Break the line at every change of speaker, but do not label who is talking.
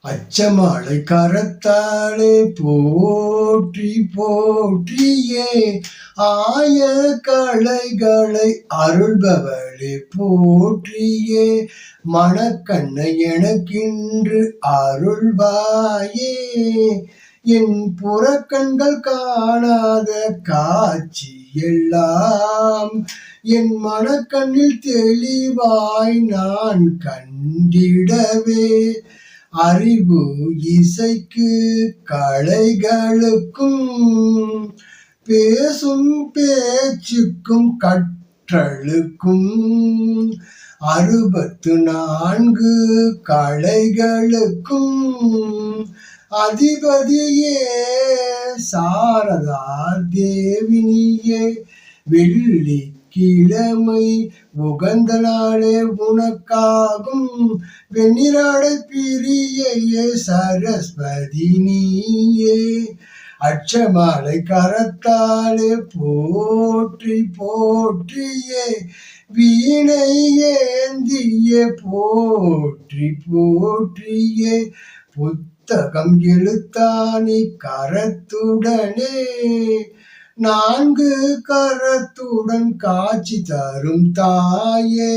அச்சமாலை கரத்தாலே போற்றி போற்றியே. ஆய கலைகளை அருள்பவளே போற்றியே. மணக்கண்ணை எனக்கின்று அருள்வாயே. என் புறக்கண்கள் காணாத காட்சி எல்லாம் என் மனக்கண்ணில் தெளிவாய் நான் கண்டிடவே. அறிவு இசைக்கு கலைகளுக்கும் பேசும் பேச்சுக்கும் கற்றலுக்கும் அறுபத்து நான்கு கலைகளுக்கும் அதிபதியே சாரதா தேவினியே வெள்ளி கிழமை உகந்த நாளே உனக்காகும். வெண்ணிராடை பிரியையே சரஸ்வதி நீயே. அச்சமாலை கரத்தாலே போற்றி போற்றியே. வீணை ஏந்திய போற்றி போற்றியே. புத்தகம் எழுத்தானி கரத்துடனே. நான்கு கரத்துடன் காட்சி தரும் தாயே.